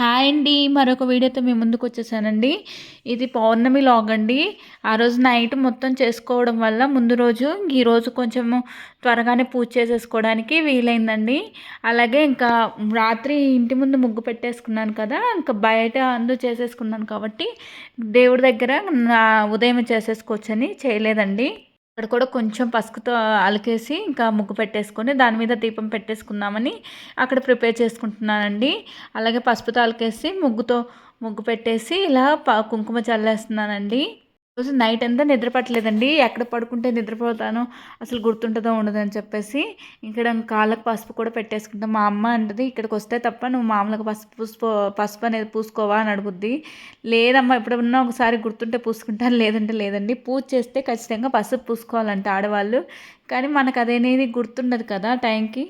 Hi అండి. మరొక వీడియోతో మీ ముందుకు వచ్చేసానండి. ఇది పౌర్ణమి లాగ్ అండి. ఆ రోజు నైట్ మొత్తం చేసుకోవడం వల్ల ముందు రోజు ఈ రోజు కొంచెము త్వరగానే పూజ చేసేసుకోవడానికి వీలైందండి. అలాగే ఇంకా రాత్రి ఇంటి ముందు ముగ్గు పెట్టేసుకున్నాను కదా ఇంకా బయట అందు చేసేసుకున్నాను కాబట్టి దేవుడి దగ్గర ఉదయం చేసేసుకోవచ్చని చేయలేదండి. అక్కడ కూడా కొంచెం పసుపుతో అలకేసి ఇంకా ముగ్గు పెట్టేసుకొని దాని మీద దీపం పెట్టేసుకుందామని అక్కడ ప్రిపేర్ చేసుకుంటున్నానండి. అలాగే పసుపుతో అలకేసి ముగ్గుతో ముగ్గు పెట్టేసి ఇలా కుంకుమ చల్లేస్తున్నానండి. రోజు నైట్ అంతా నిద్రపట్టలేదండి ఎక్కడ పడుకుంటే నిద్రపోతానో అసలు గుర్తుంటుందో ఉండదు అని చెప్పేసి ఇక్కడ కాళ్ళకు పసుపు కూడా పెట్టేసుకుంటాం. మా అమ్మ అంటది ఇక్కడికి వస్తే తప్ప నువ్వు మామూలుగా పసుపు పూసుకో పసుపు అనేది పూసుకోవా? అని అడుగుద్ది. లేదమ్మా ఎప్పుడన్నా ఒకసారి గుర్తుంటే పూసుకుంటాను. లేదంటే లేదండి. పూజ చేస్తే ఖచ్చితంగా పసుపు పూసుకోవాలంటే ఆడవాళ్ళు. కానీ మనకు అదనేది గుర్తుండదు కదా టైంకి.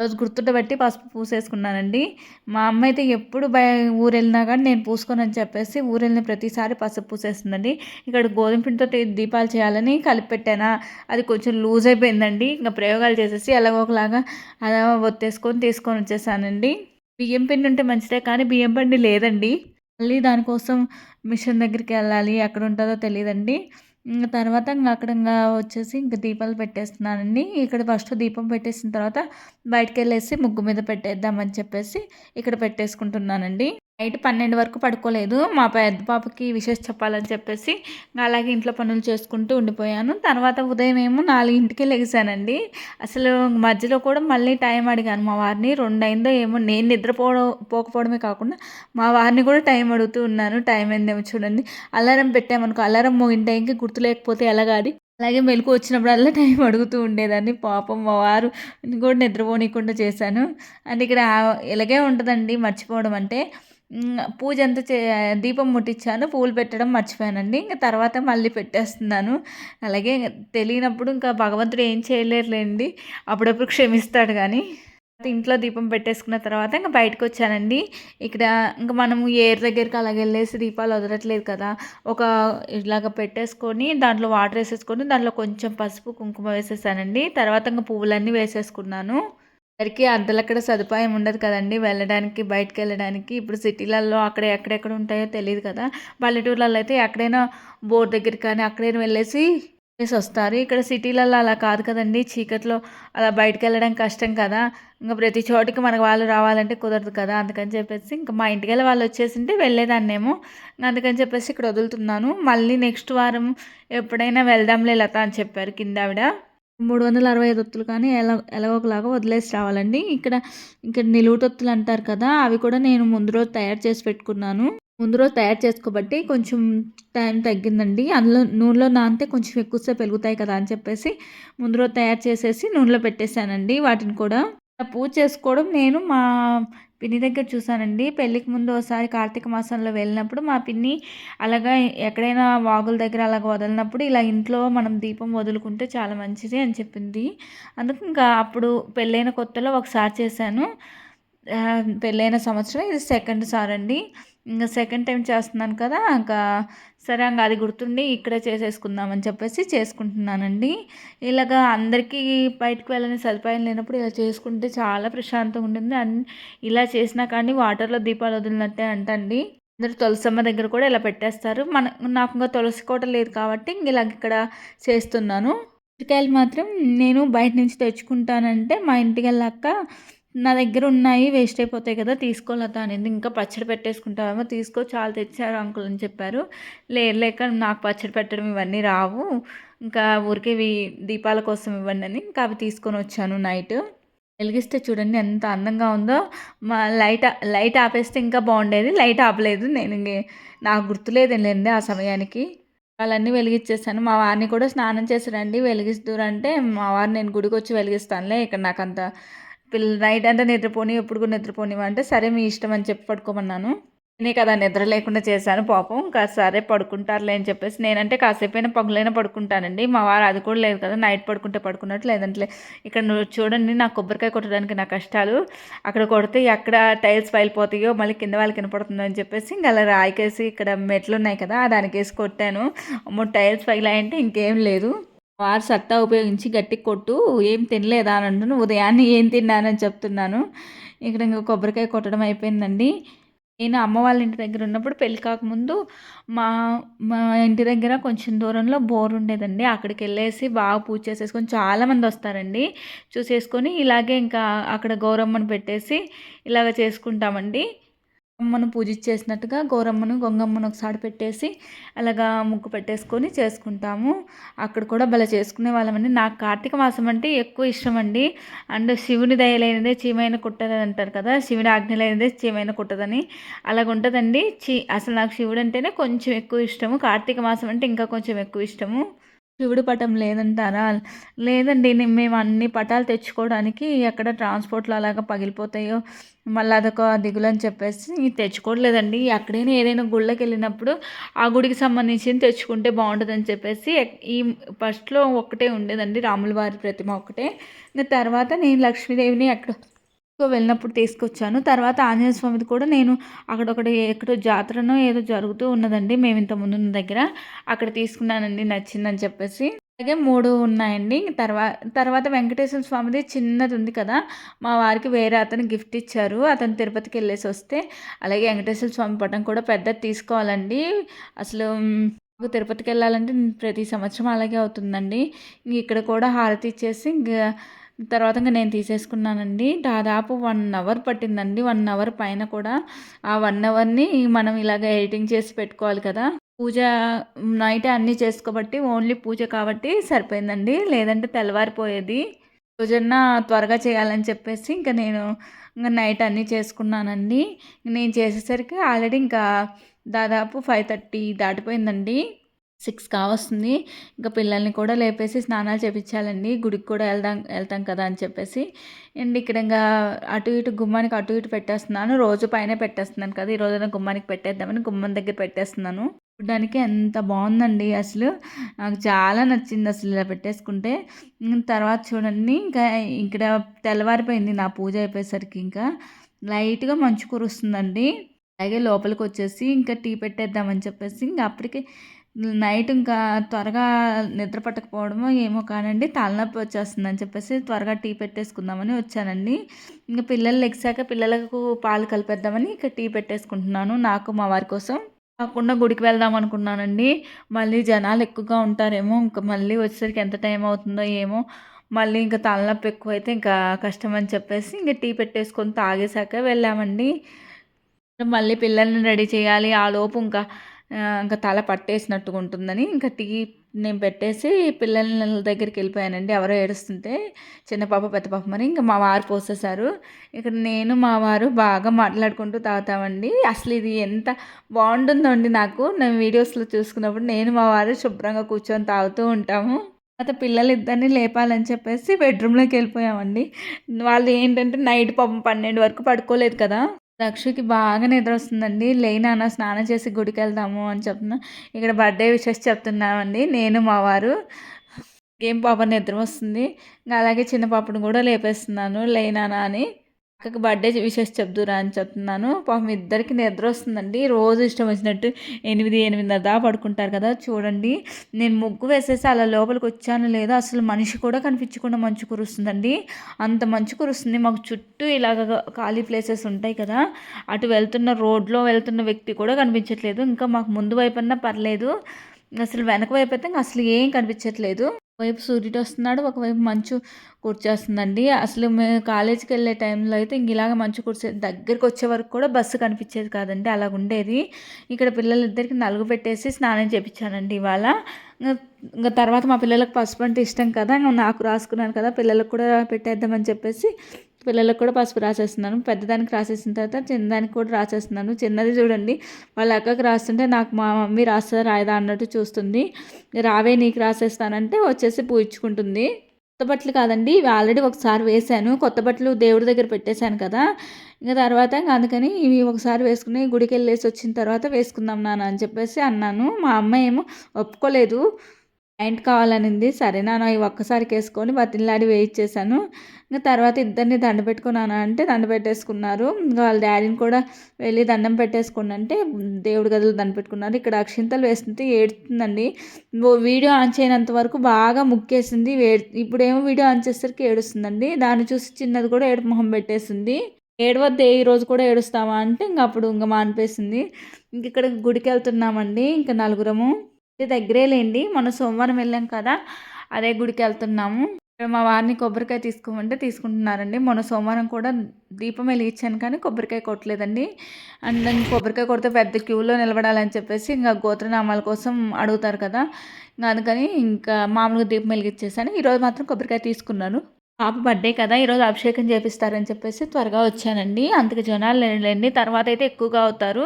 రోజు గుర్తుండబట్టి పసుపు పూసేసుకున్నానండి. మా అమ్మ అయితే ఎప్పుడు బయ ఊరు వెళ్ళినా కానీ నేను పూసుకొని అని చెప్పేసి ఊరు వెళ్ళిన ప్రతిసారి పసుపు పూసేస్తుందండి. ఇక్కడ గోధుమ పిండితో దీపాలు చేయాలని కలిపి పెట్టానా అది కొంచెం లూజ్ అయిపోయిందండి. ఇంకా ప్రయోగాలు చేసేసి ఎలాగో ఒకలాగా అలా ఒత్తేసుకొని తీసుకొని వచ్చేసానండి. బియ్యం పిండి ఉంటే మంచిదే కానీ బియ్యం పిండి లేదండి. మళ్ళీ దానికోసం మిషన్ దగ్గరికి వెళ్ళాలి. ఎక్కడ ఉంటుందో తెలియదండి. ఇంకా తర్వాత ఇంకా అక్కడ ఇంకా వచ్చేసి ఇంక దీపాలు పెట్టేస్తున్నానండి. ఇక్కడ ఫస్ట్ దీపం పెట్టేసిన తర్వాత బయటకు వెళ్ళేసి ముగ్గు మీద పెట్టేద్దామని చెప్పేసి ఇక్కడ పెట్టేసుకుంటున్నానండి. నైట్ పన్నెండు వరకు పడుకోలేదు. మా పెద్ద పాపకి విషెస్ చెప్పాలని చెప్పేసి అలాగే ఇంట్లో పనులు చేసుకుంటూ ఉండిపోయాను. తర్వాత ఉదయం ఏమో నాలుగింటికి లెగిసానండి అసలు మధ్యలో కూడా మళ్ళీ టైం అడిగాను మా వారిని. రెండు అయిందో ఏమో నేను నిద్రపోవడం పోకపోవడమే కాకుండా మా వారిని కూడా టైం అడుగుతూ ఉన్నాను. టైం అయిందేమో చూడండి. అలారం పెట్టామనుకో అలారం మోగిన టైంకి గుర్తు లేకపోతే ఎలాగాది అలాగే మెలకు వచ్చినప్పుడల్లా టైం అడుగుతూ ఉండేదాన్ని. పాపం మా వారు కూడా నిద్రపోనీయకుండా చేశాను. అండ్ ఇక్కడ ఇలాగే ఉంటుందండి మర్చిపోవడం అంటే పూజ అంతా చే దీపం ముట్టించాను పూలు పెట్టడం మర్చిపోయానండి. ఇంకా తర్వాత మళ్ళీ పెట్టేస్తున్నాను. అలాగే తెలియనప్పుడు ఇంకా భగవంతుడు ఏం చేయలేరులేండి. అప్పుడప్పుడు క్షమిస్తాడు కానీ ఇంట్లో దీపం పెట్టేసుకున్న తర్వాత ఇంకా బయటకు వచ్చానండి. ఇక్కడ ఇంకా మనము ఏర్ దగ్గరికి అలాగే వెళ్ళేసి దీపాలు వదలట్లేదు కదా. ఒక ఇలాగ పెట్టేసుకొని దాంట్లో వాటర్ వేసేసుకొని దాంట్లో కొంచెం పసుపు కుంకుమ వేసేసానండి. తర్వాత ఇంకా పువ్వులన్నీ వేసేసుకున్నాను. అందరికీ అద్దలక్కడ సదుపాయం ఉండదు కదండి. వెళ్ళడానికి బయటకు వెళ్ళడానికి. ఇప్పుడు సిటీలలో అక్కడ ఎక్కడెక్కడ ఉంటాయో తెలియదు కదా. పల్లెటూర్లలో అయితే ఎక్కడైనా బోర్ దగ్గర కానీ అక్కడైనా వెళ్ళేసి వేసి వస్తారు. ఇక్కడ సిటీలలో అలా కాదు కదండి. చీకట్లో అలా బయటకు వెళ్ళడం కష్టం కదా. ఇంకా ప్రతి చోటికి మనకు వాళ్ళు రావాలంటే కుదరదు కదా. అందుకని చెప్పేసి ఇంకా మా ఇంటికి వెళ్ళి వాళ్ళు వచ్చేసింటే వెళ్ళేదాన్నేమో. అందుకని చెప్పేసి ఇక్కడ వదులుతున్నాను. మళ్ళీ నెక్స్ట్ వారం ఎప్పుడైనా వెళ్దాంలే లత అని చెప్పారు కింద ఆవిడ మూడు వందల అరవై ఐదు ఒత్తులు కానీ ఎలా ఎలాగోకలాగా వదిలేసి రావాలండి. ఇక్కడ ఇక్కడ నిలువుటొత్తులు అంటారు కదా అవి కూడా నేను ముందు రోజు తయారు చేసి పెట్టుకున్నాను. ముందు రోజు తయారు చేసుకోబట్టి కొంచెం టైం తగ్గిందండి. అందులో నూనెలో నానితే కొంచెం ఎక్కువసేపు పెరుగుతాయి కదా అని చెప్పేసి ముందు రోజు తయారు చేసేసి నూనెలో పెట్టేశానండి వాటిని కూడా. పూజ చేసుకోవడం నేను మా పిన్ని దగ్గర చూసానండి పెళ్ళికి ముందు ఒకసారి కార్తీక మాసంలో వెళ్ళినప్పుడు మా పిన్ని అలాగా ఎక్కడైనా వాగుల దగ్గర అలాగ వదిలినప్పుడు ఇలా ఇంట్లో మనం దీపం వదులుకుంటే చాలా మంచిది అని చెప్పింది. అందుకు ఇంకా అప్పుడు పెళ్ళైన కొత్తలో ఒకసారి చేశాను. పెళ్ళైన సంవత్సరం ఇది సెకండ్ సార్ అండి ఇంకా సెకండ్ టైం చేస్తున్నాను కదా ఇంకా సరే ఇంకా అది గుర్తుండి ఇక్కడే చేసేసుకుందామని చెప్పేసి చేసుకుంటున్నానండి. ఇలాగా అందరికీ బయటకు వెళ్ళని సదుపాయం లేనప్పుడు ఇలా చేసుకుంటే చాలా ప్రశాంతంగా ఉంటుంది. అండ్ ఇలా చేసినా కానీ వాటర్లో దీపాలు వదిలినట్టే అంటండి. అందరు తులసమ్మ దగ్గర కూడా ఇలా పెట్టేస్తారు. మన నాకు ఇంకా తులసి కోట లేదు కాబట్టి ఇంక ఇలా ఇక్కడ చేస్తున్నాను. ఉసిరికాయలు మాత్రం నేను బయట నుంచి తెచ్చుకుంటానంటే మా ఇంటికి వెళ్ళాక నా దగ్గర ఉన్నాయి వేస్ట్ అయిపోతాయి కదా తీసుకోలేదా అనేది ఇంకా పచ్చడి పెట్టేసుకుంటామేమో తీసుకో చాలా తెచ్చారు అంకుల్ అని చెప్పారు. లేదు లేక నాకు పచ్చడి పెట్టడం ఇవన్నీ రావు. ఇంకా ఊరికే దీపాల కోసం ఇవ్వండి అని ఇంకా అవి తీసుకొని వచ్చాను నైట్ వెలిగిస్తే చూడండి ఎంత అందంగా ఉందో. మా లైట్ లైట్ ఆపేస్తే ఇంకా బాగుండేది. లైట్ ఆపలేదు. నేను నాకు గుర్తులేదు లేండి ఆ సమయానికి. వాళ్ళన్నీ వెలిగించేసాను మా వారిని కూడా స్నానం చేసారండి వెలిగిస్తురంటే మా వారిని నేను గుడికి వచ్చి వెలిగిస్తానులే. ఇక్కడ నాకు అంత పిల్ల నైట్ అంతా నిద్రపోని ఎప్పుడు కూడా నిద్రపోనివా అంటే సరే మీ ఇష్టం అని చెప్పి పడుకోమన్నాను. నేనే కదా నిద్ర లేకుండా చేశాను పాపం కాస్త సరే పడుకుంటారులే అని చెప్పేసి. నేనంటే కాసేపైనా పగులైనా పడుకుంటానండి. మా వారు అది కూడా లేదు కదా నైట్ పడుకుంటే పడుకున్నట్టు లేదంటే ఇక్కడ చూడండి నా కొబ్బరికాయ కొట్టడానికి నా కష్టాలు. అక్కడ కొడితే ఎక్కడ టైల్స్ పైలిపోతాయో మళ్ళీ కింద వాళ్ళకి కనపడుతుందో అని చెప్పేసి ఇంకా అలా రాయికేసి ఇక్కడ మెట్లు ఉన్నాయి కదా దానికి వేసి కొట్టాను. మూడు టైల్స్ పగిలాయంటే ఇంకేం లేదు. వారు సత్తా ఉపయోగించి గట్టి కొట్టు ఏం తినలేదా అని అంటున్నాను. ఉదయాన్నే ఏం తిన్నానని చెప్తున్నాను. ఇక్కడ ఇంకా కొబ్బరికాయ కొట్టడం అయిపోయిందండి. నేను అమ్మ వాళ్ళ ఇంటి దగ్గర ఉన్నప్పుడు పెళ్ళి కాకముందు మా మా ఇంటి దగ్గర కొంచెం దూరంలో బోర్ ఉండేదండి. అక్కడికి వెళ్ళేసి బాగా పూజ చేసేసుకొని చాలామంది వస్తారండి. చూసేసుకొని ఇలాగే ఇంకా అక్కడ గౌరమ్మను పెట్టేసి ఇలాగ చేసుకుంటామండి. అమ్మను పూజించేసినట్టుగా గౌరమ్మను గొంగమ్మను ఒకసారి పెట్టేసి అలాగా ముగ్గు పెట్టేసుకొని చేసుకుంటాము. అక్కడ కూడా భలే చేసుకునే వాళ్ళమండి నాకు కార్తీక మాసం అంటే ఎక్కువ ఇష్టం అండి. అండ్ శివుని దయలైనదే చీమైన కుట్టదని అంటారు కదా శివుని ఆజ్ఞలైనదే చీమైన కుట్టదని. అలాగ ఉంటుందండి చీ అసలు నాకు శివుడు అంటేనే కొంచెం ఎక్కువ ఇష్టము. కార్తీక మాసం అంటే ఇంకా కొంచెం ఎక్కువ ఇష్టము. శివుడు పటం లేదంటారా? లేదండి మేము అన్ని పటాలు తెచ్చుకోవడానికి ఎక్కడ ట్రాన్స్పోర్ట్లో అలాగా పగిలిపోతాయో మళ్ళీ అదొక దిగులు అని చెప్పేసి తెచ్చుకోవట్లేదండి. ఎక్కడైనా ఏదైనా గుళ్ళకి వెళ్ళినప్పుడు ఆ గుడికి సంబంధించింది తెచ్చుకుంటే బాగుంటుందని చెప్పేసి ఈ ఫస్ట్లో ఒక్కటే ఉండేదండి రాముల వారి ప్రతిమ ఒకటే తర్వాత నేను లక్ష్మీదేవిని ఎక్కడ వెళ్ళినప్పుడు తీసుకొచ్చాను. తర్వాత ఆంజనేయ స్వామిది కూడా నేను అక్కడ ఒకటి ఎక్కడో జాతరనో ఏదో జరుగుతూ ఉన్నదండి. మేము ఇంత ముందు దగ్గర అక్కడ తీసుకున్నానండి. నచ్చిందని చెప్పేసి. అలాగే మూడు ఉన్నాయండి. తర్వాత తర్వాత వెంకటేశ్వర స్వామిది చిన్నది ఉంది కదా. మా వారికి వేరే అతను గిఫ్ట్ ఇచ్చారు. అతను తిరుపతికి వెళ్ళేసి వస్తే అలాగే వెంకటేశ్వర స్వామి పటం కూడా పెద్దది తీసుకోవాలండి. అసలు తిరుపతికి వెళ్ళాలంటే ప్రతి సంవత్సరం అలాగే అవుతుందండి. ఇక్కడ కూడా హారతి ఇచ్చేసి ఇంకా తర్వాత ఇంకా నేను తీసేసుకున్నానండి. దాదాపు వన్ అవర్ పట్టిందండి. వన్ అవర్ పైన కూడా ఆ వన్ అవర్ని మనం ఇలాగ ఎడిటింగ్ చేసి పెట్టుకోవాలి కదా. పూజ నైట్ అన్నీ చేసుకోబట్టి ఓన్లీ పూజ కాబట్టి సరిపోయిందండి. లేదంటే తెల్లవారిపోయేది. రోజన్న త్వరగా చేయాలని చెప్పేసి ఇంకా నేను ఇంకా నైట్ అన్నీ చేసుకున్నానండి. నేను చేసేసరికి ఆల్రెడీ ఇంకా దాదాపు ఫైవ్ థర్టీ దాటిపోయిందండి. సిక్స్ కావస్తుంది. ఇంకా పిల్లల్ని కూడా లేపేసి స్నానాలు చేపించాలండి. గుడికి కూడా వెళ్దాం వెళ్తాం కదా అని చెప్పేసి. అండ్ ఇక్కడ ఇంకా అటు ఇటు గుమ్మానికి అటు ఇటు పెట్టేస్తున్నాను. రోజు పైన పెట్టేస్తున్నాను కదా. ఈ రోజున గుమ్మానికి పెట్టేద్దామని గుమ్మం దగ్గర పెట్టేస్తున్నాను. చూడడానికి ఎంత బాగుందండి అసలు. నాకు చాలా నచ్చింది అసలు ఇలా పెట్టేసుకుంటే. తర్వాత చూడండి ఇంకా ఇక్కడ తెల్లవారిపోయింది నా పూజ అయిపోయేసరికి ఇంకా. లైట్గా మంచు కురుస్తుందండి. అలాగే లోపలికి వచ్చేసి ఇంకా టీ పెట్టేద్దామని చెప్పేసి ఇంకా అప్పటికే నైట్ ఇంకా త్వరగా నిద్ర పట్టకపోవడమో ఏమో కానండి తలనొప్పి వచ్చేస్తుందని చెప్పేసి త్వరగా టీ పెట్టేసుకుందామని వచ్చానండి. ఇంకా పిల్లలు లెగ్సాక పిల్లలకు పాలు కలిపేద్దామని ఇక టీ పెట్టేసుకుంటున్నాను నాకు మా వారి కోసం. కాకుండా గుడికి వెళ్దాం అనుకున్నానండి. మళ్ళీ జనాలు ఎక్కువగా ఉంటారేమో ఇంకా మళ్ళీ వచ్చేసరికి ఎంత టైం అవుతుందో ఏమో మళ్ళీ ఇంకా తలనొప్పి ఎక్కువైతే ఇంకా కష్టం అని చెప్పేసి ఇంకా టీ పెట్టేసుకొని తాగేశాక వెళ్ళామండి. మళ్ళీ పిల్లల్ని రెడీ చేయాలి ఆ లోపు ఇంకా ఇంకా తల పట్టేసినట్టుగా ఉంటుందని ఇంకా టీ నేను పెట్టేసి పిల్లల దగ్గరికి వెళ్ళిపోయానండి. ఎవరో ఏడుస్తుంటే చిన్న పాప పెద్ద పాప మరి ఇంకా మా వారు పోసేసారు ఇక్కడ నేను మా వారు బాగా మాట్లాడుకుంటూ తాగుతామండి. అసలు ఇది ఎంత బాగుంటుందో అండి నాకు. నేను వీడియోస్లో చూసుకున్నప్పుడు నేను మా వారు శుభ్రంగా కూర్చొని తాగుతూ ఉంటాము. తర్వాత పిల్లలు ఇద్దరిని లేపాలని చెప్పేసి బెడ్రూమ్లోకి వెళ్ళిపోయామండి. వాళ్ళు ఏంటంటే నైట్ పాపం పన్నెండు వరకు పడుకోలేదు కదా. లక్ష్మికి బాగా నిద్ర వస్తుందండి. లేనాన్న స్నానం చేసి గుడికి వెళ్దాము అని చెప్తున్నా. ఇక్కడ బర్త్డే విషెస్ చెప్తున్నామండి. నేను మా వారు. ఏం పాప నిద్ర వస్తుంది. అలాగే చిన్న పాపను కూడా లేపేస్తున్నాను. లేనానా అని. అక్కకి బర్త్డే విషెస్ చెప్దురా అని చెప్తున్నాను. పాపం ఇద్దరికి నిద్ర వస్తుందండి. రోజు ఇష్టం వచ్చినట్టు ఎనిమిది ఎనిమిదిన్నర దా పడుకుంటారు కదా. చూడండి. నేను ముగ్గు వేసేసి అలా లోపలికి వచ్చాను లేదా అసలు మనిషి కూడా కనిపించకుండా మంచు కురుస్తుందండి. అంత మంచు కురుస్తుంది. మాకు చుట్టూ ఇలాగ ఖాళీ ప్లేసెస్ ఉంటాయి కదా. అటు వెళ్తున్న రోడ్లో వెళ్తున్న వ్యక్తి కూడా కనిపించట్లేదు. ఇంకా మాకు ముందు వైపు పర్లేదు. అసలు వెనక వైపు అయితే అసలు ఏం కనిపించట్లేదు. ఒకవైపు సూర్యుడు వస్తున్నాడు ఒకవైపు మంచు కూర్చేస్తుందండి. అసలు మేము కాలేజీకి వెళ్ళే టైంలో అయితే ఇంక ఇలాగ మంచు కూర్చే దగ్గరికి వచ్చే వరకు కూడా బస్సు కనిపించేది కాదండి అలా ఉండేది. ఇక్కడ పిల్లలిద్దరికి నలుగు పెట్టేసి స్నానం చేపించానండి ఇవాళ. ఇంకా తర్వాత మా పిల్లలకు పసుపు అంటే ఇష్టం కదా నాకు రాసుకున్నాను కదా పిల్లలకు కూడా పెట్టేద్దామని చెప్పేసి పిల్లలకు కూడా పసుపు రాసేస్తున్నాను. పెద్దదానికి రాసేసిన తర్వాత చిన్నదానికి కూడా రాసేస్తున్నాను. చిన్నది చూడండి. వాళ్ళ అక్కకి రాస్తుంటే నాకు మా మమ్మీ రాస్తా రాయదా అన్నట్టు చూస్తుంది. రావే నీకు రాసేస్తానంటే వచ్చేసి పూయించుకుంటుంది. కొత్త బట్టలు కాదండి. ఇవి ఆల్రెడీ ఒకసారి వేశాను. కొత్త బట్టలు దేవుడి దగ్గర పెట్టేశాను కదా. ఇంకా తర్వాత ఇంకా అందుకని ఇవి ఒకసారి వేసుకుని గుడికి వెళ్ళేసి వచ్చిన తర్వాత వేసుకుందాం నాన్న అని చెప్పేసి అన్నాను. మా అమ్మ ఏమో ఒప్పుకోలేదు. జాయింట్ కావాలనింది సరే నాన్న ఇవి ఒక్కసారికి వేసుకొని బతిలాడి వేయించేసాను ఇంకా తర్వాత ఇద్దరిని దండ పెట్టుకున్నాను అంటే దండ పెట్టేసుకున్నారు. ఇంకా వాళ్ళ డాడీని కూడా వెళ్ళి దండం పెట్టేసుకుని అంటే దేవుడి గదులు దండ పెట్టుకున్నారు. ఇక్కడ అక్షింతలు వేస్తుంటే ఏడుతుందండి. వీడియో ఆన్ చేయనంత వరకు బాగా ముక్కేసింది ఇప్పుడేమో వీడియో ఆన్ చేసేసరికి ఏడుస్తుందండి. దాన్ని చూసి చిన్నది కూడా ఏడుపు మొహం పెట్టేసింది. ఏడవద్దే ఈ రోజు కూడా ఏడుస్తావా అంటే ఇంక అప్పుడు ఇంకా మానిపేసింది. ఇంక ఇక్కడ గుడికి వెళ్తున్నామండి ఇంకా నలుగురము. దగ్గరే లేండి. మనం సోమవారం వెళ్ళాం కదా అదే గుడికి వెళ్తున్నాము. మా వారిని కొబ్బరికాయ తీసుకోమంటే తీసుకుంటున్నారండి. మొన్న సోమవారం కూడా దీపం వెలిగించాను కానీ కొబ్బరికాయ కొట్టలేదండి. అండ్ కొబ్బరికాయ కొడితే పెద్ద క్యూలో నిలబడాలని చెప్పేసి ఇంకా గోత్రనామాల కోసం అడుగుతారు కదా. ఇంకా అందుకని ఇంకా మామూలుగా దీపం వెలిగించేసాను ఈరోజు మాత్రం కొబ్బరికాయ తీసుకున్నాను. పాప బర్త్డే కదా ఈరోజు అభిషేకం చేపిస్తారని చెప్పేసి త్వరగా వచ్చానండి. అందుకు జనాలు లేండి తర్వాత అయితే ఎక్కువగా అవుతారు.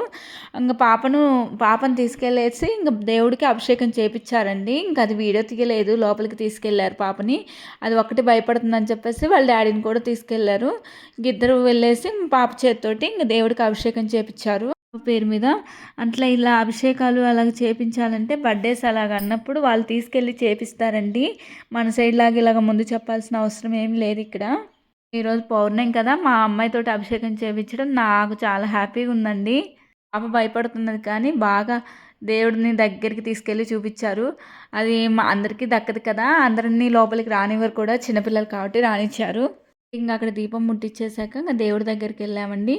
ఇంకా పాపను పాపను తీసుకెళ్ళేసి ఇంకా దేవుడికి అభిషేకం చేపించారండి ఇంకా అది వీడియో తీయలేదు లోపలికి తీసుకెళ్ళారు పాపని. అది ఒకటి భయపడుతుందని చెప్పేసి వాళ్ళ డాడీని కూడా తీసుకెళ్ళారు. ఇద్దరు వెళ్ళేసి పాప చేతితోటి ఇంకా దేవుడికి అభిషేకం చేపించారు పేరు మీద. అట్లా ఇలా అభిషేకాలు అలాగ చేపించాలంటే బర్త్డేస్ అలాగ అన్నప్పుడు వాళ్ళు తీసుకెళ్ళి చేపిస్తారండి. మన సైడ్ లాగా ఇలాగ ముందు చెప్పాల్సిన అవసరం ఏం లేదు ఇక్కడ. ఈరోజు పౌర్ణమి కదా మా అమ్మాయితోటి అభిషేకం చేయించడం నాకు చాలా హ్యాపీగా ఉందండి. పాప భయపడుతున్నది కానీ బాగా దేవుడిని దగ్గరికి తీసుకెళ్ళి చూపించారు. అది మా అందరికీ దక్కదు కదా అందరినీ లోపలికి రానివ్వరు కూడా చిన్నపిల్లలు కాబట్టి రానిచ్చారు. ఇంకా అక్కడ దీపం ముట్టించేశాక ఇంకా దేవుడి దగ్గరికి వెళ్ళామండి.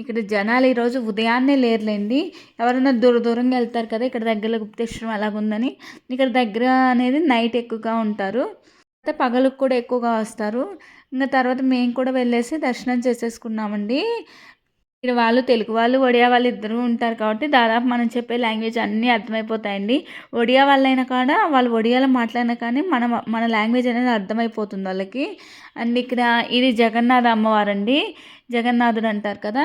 ఇక్కడ జనాలు ఈరోజు ఉదయాన్నే లేరులేండి. ఎవరైనా దూర దూరంగా వెళ్తారు కదా ఇక్కడ దగ్గరలో గుప్తేశ్వరం అలాగుందని. ఇక్కడ దగ్గర అనేది నైట్ ఎక్కువగా ఉంటారు. అయితే పగలకు కూడా ఎక్కువగా వస్తారు. ఇంకా తర్వాత మేము కూడా వెళ్ళేసి దర్శనం చేసేసుకున్నామండి. ఇక్కడ వాళ్ళు తెలుగు వాళ్ళు ఒడియా వాళ్ళు ఇద్దరు ఉంటారు కాబట్టి దాదాపు మనం చెప్పే లాంగ్వేజ్ అన్నీ అర్థమైపోతాయండి. ఒడియా వాళ్ళైనా కూడా వాళ్ళు ఒడియాలో మాట్లాడినా కానీ మన మన లాంగ్వేజ్ అనేది అర్థమైపోతుంది వాళ్ళకి. అండ్ ఇక్కడ ఇది జగన్నాథ అమ్మవారు అండి జగన్నాథుడు అంటారు కదా.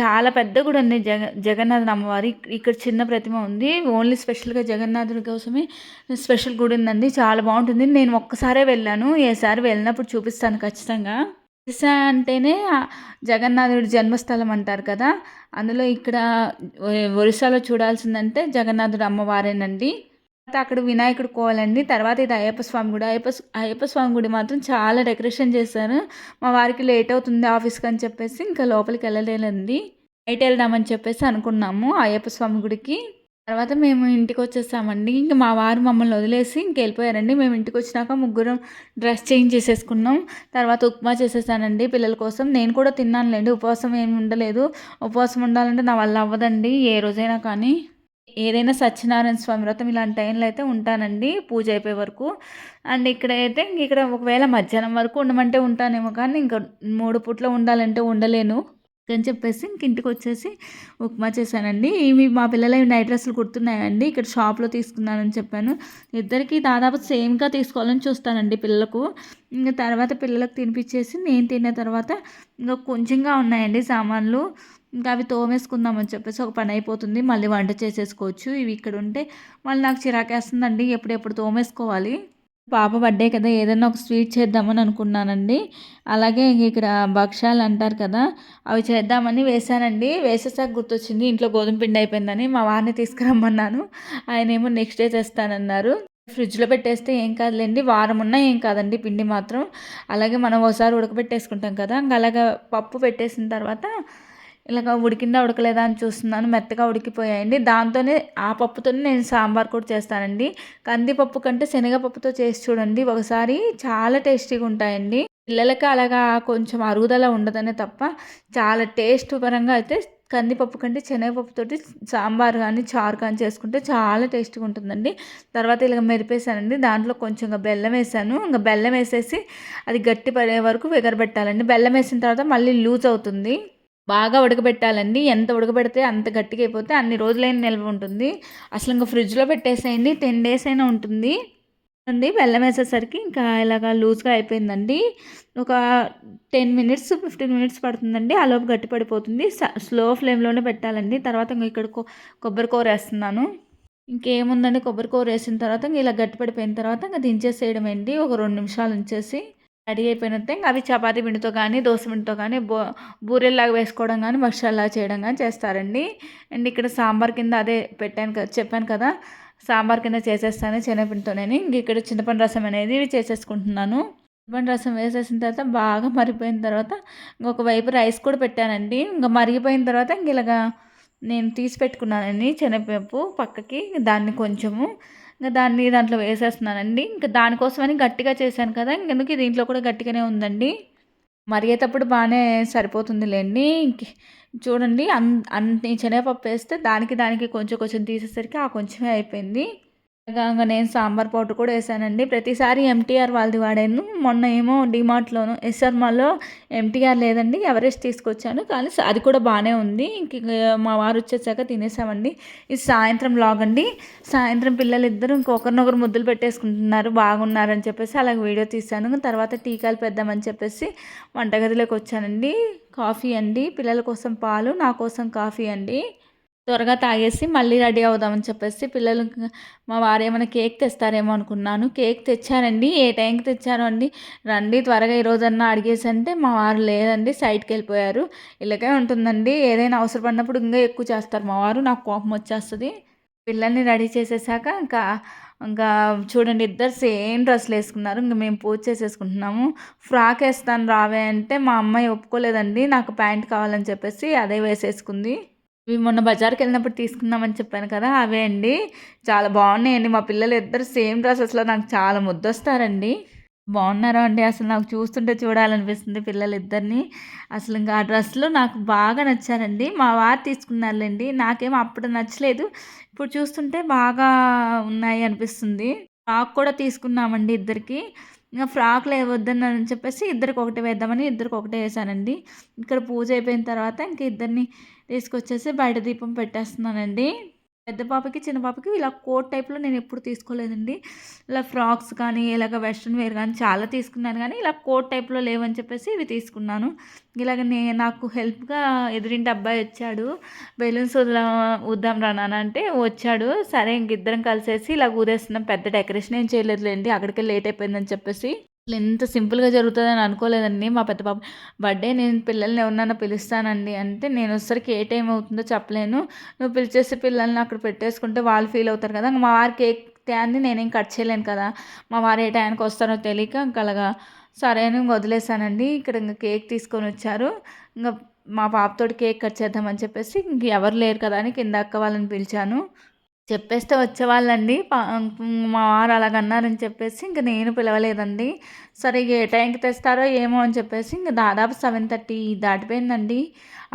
చాలా పెద్ద గుడి ఉంది జగ జగన్నాథుడు అమ్మవారి. ఇక్కడ చిన్న ప్రతిమ ఉంది. ఓన్లీ స్పెషల్గా జగన్నాథుడి కోసమే స్పెషల్ గుడి ఉందండి. చాలా బాగుంటుంది. నేను ఒక్కసారే వెళ్ళాను. ఏసారి వెళ్ళినప్పుడు చూపిస్తాను ఖచ్చితంగా. దిశ అంటేనే జగన్నాథుడి జన్మస్థలం అంటారు కదా. అందులో ఇక్కడ ఒరిస్సాలో చూడాల్సిందంటే జగన్నాథుడు అమ్మవారేనండి. అక్కడ వినాయకుడు కోవాలండి తర్వాత ఇది అయ్యప్ప స్వామి గుడి. అయ్యప్ప అయ్యప్ప స్వామి గుడి మాత్రం చాలా డెకరేషన్ చేశారు. మా వారికి లేట్ అవుతుంది ఆఫీస్కి అని చెప్పేసి ఇంకా లోపలికి వెళ్ళలేదండి. నైట్ వెళ్దామని చెప్పేసి అనుకున్నాము అయ్యప్ప స్వామి గుడికి. తర్వాత మేము ఇంటికి వచ్చేసామండి ఇంక మా వారు మమ్మల్ని వదిలేసి ఇంక వెళ్ళిపోయారండి. మేము ఇంటికి వచ్చినాక ముగ్గురం డ్రెస్ చేంజ్ చేసేసుకున్నాం. తర్వాత ఉప్మా చేసేసానండి పిల్లల కోసం. నేను కూడా తిన్నానులేండి. ఉపవాసం ఏమి ఉండలేదు. ఉపవాసం ఉండాలంటే నా వల్ల అవ్వదండి. ఏ రోజైనా కానీ. ఏదైనా సత్యనారాయణ స్వామి వ్రతం ఇలాంటి టైంలో అయితే ఉంటానండి. పూజ అయిపోయే వరకు. అండ్ ఇక్కడ అయితే ఇక్కడ ఒకవేళ మధ్యాహ్నం వరకు ఉండమంటే ఉంటానేమో కానీ ఇంకా మూడు పూట్లో ఉండాలంటే ఉండలేను. అని చెప్పేసి ఇంక ఇంటికి వచ్చేసి ఉప్మా చేశానండి. ఇవి మా పిల్లలు నైట్ డ్రెస్సులు కుడుతున్నాయండి. ఇక్కడ షాప్లో తీసుకున్నానని చెప్పాను. ఇద్దరికి దాదాపు సేమ్గా తీసుకోవాలని చూస్తానండి పిల్లలకు. ఇంకా తర్వాత పిల్లలకు తినిపించేసి నేను తిన్న తర్వాత ఇంకా కొంచెంగా ఉన్నాయండి సామాన్లు. ఇంకా అవి తోమేసుకుందామని చెప్పేసి ఒక పని అయిపోతుంది. మళ్ళీ వంట చేసేసుకోవచ్చు. ఇవి ఇక్కడ ఉంటే మళ్ళీ నాకు చిరాకేస్తుందండి. ఎప్పుడెప్పుడు తోమేసుకోవాలి. పాప బర్త్డే కదా ఏదైనా ఒక స్వీట్ చేద్దామని అనుకున్నానండి. అలాగే ఇక్కడ భక్ష్యాలు అంటారు కదా అవి చేద్దామని వేసానండి వేసేసాక గుర్తొచ్చింది ఇంట్లో గోధుమ పిండి అయిపోయిందని మా వారిని తీసుకురమ్మన్నాను. ఆయన ఏమో నెక్స్ట్ డే తెస్తానన్నారు. ఫ్రిడ్జ్లో పెట్టేస్తే ఏం కాదులేండి వారం ఉన్నా ఏం కాదండి పిండి మాత్రం. అలాగే మనం ఒకసారి ఉడకబెట్టేసుకుంటాం కదా ఇంకా అలాగా పప్పు పెట్టేసిన తర్వాత ఇలాగ ఉడికిందా ఉడకలేదా అని చూస్తున్నాను మెత్తగా ఉడికిపోయాయండి. దాంతోనే ఆ పప్పుతోనే నేను సాంబార్ కూడా చేస్తానండి. కందిపప్పు కంటే శనగపప్పుతో చేసి చూడండి ఒకసారి చాలా టేస్టీగా ఉంటాయండి. పిల్లలకి అలాగా కొంచెం అరుగుదల ఉండదనే తప్ప చాలా టేస్ట్ పరంగా అయితే కందిపప్పు కంటే శనగపప్పుతోటి సాంబార్ కానీ చారు కానీ చేసుకుంటే చాలా టేస్ట్గా ఉంటుందండి. తర్వాత ఇలా మెరిపేసానండి దాంట్లో కొంచెం బెల్లం వేసాను. ఇంకా బెల్లం వేసేసి అది గట్టి పడే వరకు ఎగరబెట్టాలండి బెల్లం వేసిన తర్వాత మళ్ళీ లూజ్ అవుతుంది. బాగా ఉడకబెట్టాలండి. ఎంత ఉడకబెడితే అంత గట్టిగా అయిపోతే అన్ని రోజులైన నిల్వ ఉంటుంది. అసలు ఇంకా ఫ్రిడ్జ్లో పెట్టేసేయండి. టెన్ డేస్ అయినా ఉంటుంది. అండి బెల్లం వేసేసరికి ఇంకా ఇలాగా లూజ్గా అయిపోయిందండి. ఒక టెన్ మినిట్స్ ఫిఫ్టీన్ మినిట్స్ పడుతుందండి. ఆలోపు గట్టి పడిపోతుంది. స్లో ఫ్లేమ్లోనే పెట్టాలండి. తర్వాత ఇంకా ఇక్కడ కొబ్బరి కూర వేస్తున్నాను. ఇంకేముందండి? కొబ్బరి కూర వేసిన తర్వాత ఇలా గట్టి పడిపోయిన తర్వాత ఇంకా దించేసేయడం అండి ఒక రెండు నిమిషాలు ఉంచేసి. రెడీ అయిపోయినట్టే ఇంకా అవి చపాతీ పిండితో కానీ దోశ పిండితో కానీ బో బూరెల్లాగా వేసుకోవడం కానీ మసాలా చేయడం కానీ చేస్తారండి. అండ్ ఇక్కడ సాంబార్ కింద అదే పెట్టాను కదా చెప్పాను కదా సాంబార్ కింద చేసేస్తాను శనగపిండితోనే ఇంక ఇక్కడ చింతపండు రసం అనేది చేసేసుకుంటున్నాను. చింతపండు రసం వేసేసిన తర్వాత బాగా మరిగిపోయిన తర్వాత ఇంకొక వైపు రైస్ కూడా పెట్టానండి. ఇంకా మరిగిపోయిన తర్వాత ఇంక ఇలాగా నేను తీసి పెట్టుకున్నానండి శనగపప్పు పక్కకి దాన్ని కొంచెము. ఇంకా దాన్ని దాంట్లో వేసేస్తున్నానండి. ఇంకా దానికోసమని గట్టిగా చేశాను కదా ఇంకెందుకు దీంట్లో కూడా గట్టిగానే ఉందండి. మరిగేటప్పుడు బాగానే సరిపోతుందిలేండి. ఇంక చూడండి అన్ అన్ని శనగపప్పు వేస్తే దానికి దానికి కొంచెం కొంచెం తీసేసరికి ఆ కొంచెమే అయిపోయింది. కాగా నేను సాంబార్ పౌడర్ కూడా వేసానండి. ప్రతిసారి ఎంటీఆర్ వాళ్ళది వాడాను. మొన్న ఏమో డిమార్ట్లోను ఎస్ఆర్ మాల్లో ఎంటీఆర్ లేదండి. ఎవరెస్ట్ తీసుకొచ్చాను. కానీ అది కూడా బాగానే ఉంది. ఇంక మా వారు వచ్చేసాక తినేసామండి. ఇది సాయంత్రం లాగ్ అండి. సాయంత్రం పిల్లలు ఇద్దరు ఇంకొకరినొకరు ముద్దులు పెట్టేసుకుంటున్నారు. బాగున్నారని చెప్పేసి అలాగే వీడియో తీసాను తర్వాత టీకాలు పెద్దామని చెప్పేసి వంటగదిలోకి వచ్చానండి. కాఫీ అండి. పిల్లల కోసం పాలు నా కోసం కాఫీ అండి. త్వరగా తాగేసి మళ్ళీ రెడీ అవుదామని చెప్పేసి పిల్లలు మా వారు ఏమైనా కేక్ తెస్తారేమో అనుకున్నాను. కేక్ తెచ్చారండి ఏ టైంకి తెచ్చారు అండి? రండి త్వరగా ఈరోజన్నా అడిగేసి అంటే మా వారు లేదండి సైడ్కి వెళ్ళిపోయారు. ఇలాగే ఉంటుందండి. ఏదైనా అవసరపడినప్పుడు ఇంకా ఎక్కువ చేస్తారు. మా వారు నాకు కోపం వచ్చేస్తుంది. పిల్లల్ని రెడీ చేసేసాక ఇంకా ఇంకా చూడండి ఇద్దరు సేమ్ డ్రెస్సులు వేసుకున్నారు. ఇంకా మేము పూజ చేసేసుకుంటున్నాము. ఫ్రాక్ వేస్తాను రావే అంటే మా అమ్మాయి ఒప్పుకోలేదండి. నాకు ప్యాంట్ కావాలని చెప్పేసి అదే వేసేసుకుంది. ఇవి మొన్న బజార్కి వెళ్ళినప్పుడు తీసుకున్నామని చెప్పాను కదా అవే అండి. చాలా బాగున్నాయండి. మా పిల్లలు ఇద్దరు సేమ్ డ్రెస్సెస్లో నాకు చాలా ముద్దొస్తారండి. బాగున్నారా అండి? అసలు నాకు చూస్తుంటే చూడాలనిపిస్తుంది పిల్లలిద్దరిని. అసలు ఇంకా ఆ డ్రెస్సులు నాకు బాగా నచ్చారండి. మా వారు తీసుకున్నారులేండి. నాకేమో అప్పుడు నచ్చలేదు. ఇప్పుడు చూస్తుంటే బాగా ఉన్నాయి అనిపిస్తుంది. ఫ్రాక్ కూడా తీసుకున్నామండి ఇద్దరికి. ఇంకా ఫ్రాక్లు అని చెప్పేసి ఇద్దరికి ఒకటి వేద్దామని ఇద్దరికి ఒకటే వేసానండి. ఇక్కడ పూజ అయిపోయిన తర్వాత ఇంక ఇద్దరిని తీసుకొచ్చేసి బయట దీపం పెట్టేస్తున్నానండి. పెద్ద పాపకి చిన్న పాపకి ఇలా కోట్ టైప్లో నేను ఎప్పుడు తీసుకోలేదండి. ఇలా ఫ్రాక్స్ కానీ ఇలాగ వెస్ట్రన్ వేర్ కానీ చాలా తీసుకున్నాను కానీ ఇలా కోట్ టైప్లో లేవని చెప్పేసి ఇవి తీసుకున్నాను. ఇలాగ నే నాకు హెల్ప్గా ఎదురింటి అబ్బాయి వచ్చాడు. బెలూన్స్ వదిలా ఊద్దాం రానా అంటే వచ్చాడు. సరే ఇంక ఇద్దరం కలిసేసి ఇలా ఊదేస్తున్నాం పెద్ద డెకరేషన్ ఏం చేయలేదులేండి. అక్కడికి లేట్ అయిపోయిందని చెప్పేసి అసలు ఎంత సింపుల్గా జరుగుతుందని అనుకోలేదండి. మా పెద్ద పాప బర్త్డే నేను పిల్లల్ని ఎవరినైనా పిలుస్తానండి అంటే నేను వచ్చేసరికి ఏ టైం అవుతుందో చెప్పలేను. నువ్వు పిలిచేసి పిల్లల్ని అక్కడ పెట్టేసుకుంటే వాళ్ళు ఫీల్ అవుతారు కదా. మా వారి కేక్ తేంది నేనేం కట్ చేయలేను కదా. మా వారు ఏ టైంకి వస్తారో తెలియక ఇంకా అలాగా సరే అని వదిలేసానండి ఇక్కడ ఇంకా కేక్ తీసుకొని వచ్చారు. ఇంకా మా పాపతోటి కేక్ కట్ చేద్దామని చెప్పేసి ఇంక ఎవరు లేరు కదా అని కింద అక్క వాళ్ళని పిలిచాను. చెప్పేస్తే వచ్చేవాళ్ళండి. మా వారు అలాగన్నారని చెప్పేసి ఇంక నేను పిలవలేదండి. సరే ఏ టైంకి తెస్తారో ఏమో అని చెప్పేసి ఇంక దాదాపు సెవెన్ థర్టీ దాటిపోయిందండి.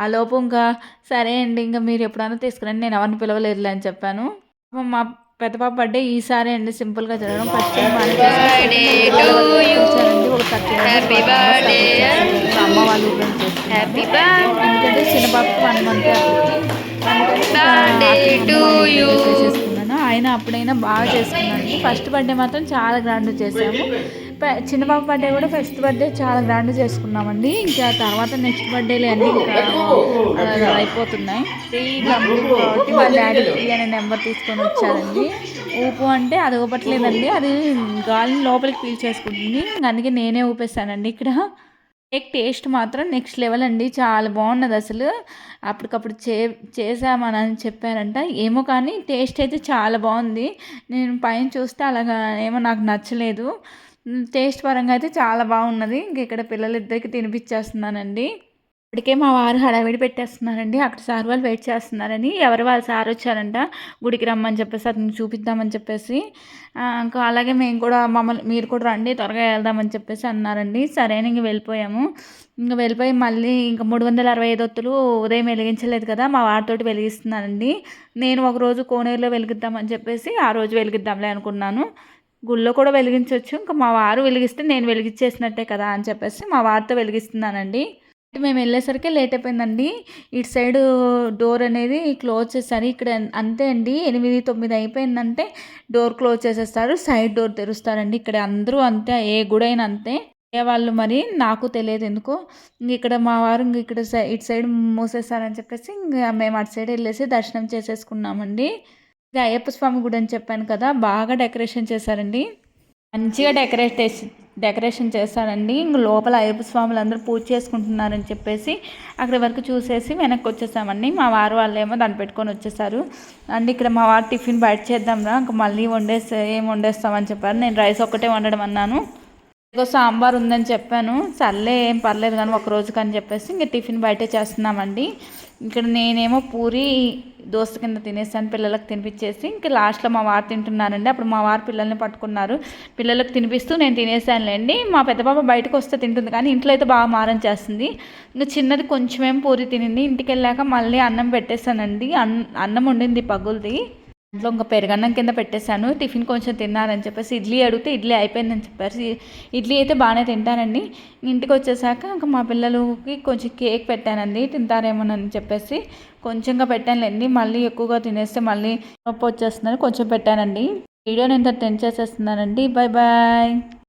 ఆ లోపు ఇంకా సరే అండి ఇంకా మీరు ఎప్పుడైనా తీసుకురండి నేను ఎవరిని పిలవలేదులే అని చెప్పాను. మా పెద్ద పాప బర్త్డే ఈసారి అండి సింపుల్గా జరగడం ఫస్ట్ అమ్మ వాళ్ళు ఎందుకంటే చిన్న పాపకి వన్ మంత్ చేసుకున్నాను. ఆయన అప్పుడైనా బాగా చేసుకున్నాను ఫస్ట్ బర్త్డే మాత్రం చాలా గ్రాండ్ చేసాము చిన్న పాప బర్త్డే కూడా ఫస్ట్ బర్త్డే చాలా గ్రాండ్ చేసుకున్నామండి. ఇంకా తర్వాత నెక్స్ట్ బర్త్డేలు అన్నీ అయిపోతున్నాయి. కాబట్టి వాళ్ళ డాడీ అనే నెంబర్ తీసుకొని వచ్చారండి. ఊపు అంటే అది ఊపట్లేదండి. అది గాలిని లోపలికి పీల్చేసుకుంటుంది. అందుకే నేనే ఊపేస్తానండి ఇక్కడ. కేక్ టేస్ట్ మాత్రం నెక్స్ట్ లెవెల్ అండి. చాలా బాగున్నది అసలు. అప్పటికప్పుడు చే చేసామని చెప్పారంట. ఏమో కానీ టేస్ట్ అయితే చాలా బాగుంది. నేను పైన చూస్తే అలాగా ఏమో నాకు నచ్చలేదు. టేస్ట్ పరంగా అయితే చాలా బాగున్నది. ఇంక ఇక్కడ పిల్లలిద్దరికి తినిపించేస్తున్నానండి ఇప్పటికే మా వారు హడావిడి పెట్టేస్తున్నారండి. అక్కడ సార్ వాళ్ళు వెయిట్ చేస్తున్నారని ఎవరు వాళ్ళు సార్ వచ్చారంట. గుడికి రమ్మని చెప్పేసి అతను చూపిద్దామని చెప్పేసి ఇంకా అలాగే మేము కూడా మమ్మల్ని మీరు కూడా రండి త్వరగా వెళ్దామని చెప్పేసి అన్నారండి. సరే ఇంక వెళ్ళిపోయాము. ఇంకా వెళ్ళిపోయి మళ్ళీ ఇంకా మూడు వందల అరవై ఐదు ఒత్తులు ఉదయం వెలిగించలేదు కదా మా వారితోటి వెలిగిస్తున్నానండి నేను ఒకరోజు కోనేరులో వెలిగిద్దామని చెప్పేసి ఆ రోజు వెలిగిద్దాంలే అనుకున్నాను. గుళ్ళో కూడా వెలిగించవచ్చు ఇంకా మా వారు వెలిగిస్తే నేను వెలిగించేసినట్టే కదా అని చెప్పేసి మా వారితో వెలిగిస్తున్నానండి. మేము వెళ్ళేసరికి లేట్ అయిపోయిందండి. ఇటు సైడ్ డోర్ అనేది క్లోజ్ చేస్తారు ఇక్కడ అంతే అండి. ఎనిమిది తొమ్మిది అయిపోయిందంటే డోర్ క్లోజ్ చేసేస్తారు. సైడ్ డోర్ తెరుస్తారండి. ఇక్కడ అందరూ అంతే ఏ గుడైనా అంతే. ఏ వాళ్ళు మరి నాకు తెలియదు ఎందుకో. ఇక్కడ మా వారు ఇక్కడ ఇటు సైడ్ మూసేస్తారని చెప్పేసి ఇంకా మేము అటు సైడ్ వెళ్ళేసి దర్శనం చేసేసుకున్నామండి. ఇది అయ్యప్ప స్వామి గుడి అని చెప్పాను కదా. బాగా డెకరేషన్ చేశారండి. మంచిగా డెకరేట్ చేసి డెకరేషన్ చేస్తారండి ఇంక లోపల అయ్యప్ప స్వాములు అందరూ పూజ చేసుకుంటున్నారని చెప్పేసి అక్కడి వరకు చూసేసి వెనక్కి వచ్చేసామండి. మా వారు వాళ్ళేమో దాన్ని పెట్టుకొని వచ్చేసారు. అండ్ ఇక్కడ మా వారు టిఫిన్ బయట చేద్దాంరా ఇంక మళ్ళీ వండేస్తే ఏం వండేస్తామని చెప్పారు. నేను రైస్ ఒక్కటే వండడం అన్నాను. ఇదిగో సాంబార్ ఉందని చెప్పాను. సర్లే ఏం పర్లేదు కానీ ఒక రోజు కానీ చెప్పేసి ఇంక టిఫిన్ బయటే చేస్తున్నామండి. ఇక్కడ నేనేమో పూరి దోశ కింద తినేసాను పిల్లలకు తినిపించేసి. ఇంకా లాస్ట్లో మా వారు తింటున్నారండి. అప్పుడు మా వారు పిల్లల్ని పట్టుకున్నారు. పిల్లలకు తినిపిస్తూ నేను తినేసానులేండి. మా పెద్ద పాప బయటకు వస్తే తింటుంది కానీ ఇంట్లో అయితే బాగా మారం చేస్తుంది. ఇంకా చిన్నది కొంచెమేం పూరి తినింది. ఇంటికి వెళ్ళాక మళ్ళీ అన్నం పెట్టేశానండి. అన్నం వండింది పగులది. ఇంట్లో ఇంకా పెరుగన్నం కింద పెట్టేశాను టిఫిన్ కొంచెం తిన్నారని చెప్పేసి ఇడ్లీ అడిగితే ఇడ్లీ అయిపోయిందని చెప్పారు. ఇడ్లీ అయితే బాగానే తింటానండి ఇంటికి వచ్చేసాక ఇంకా మా పిల్లలకి కొంచెం కేక్ పెట్టానండి తింటారేమోనని చెప్పేసి కొంచెంగా పెట్టానులేండి. మళ్ళీ ఎక్కువగా తినేస్తే మళ్ళీ నొప్పి వచ్చేస్తుందని కొంచెం పెట్టానండి. వీడియోని నేను టెన్ చేసేస్తున్నానండి. Bye bye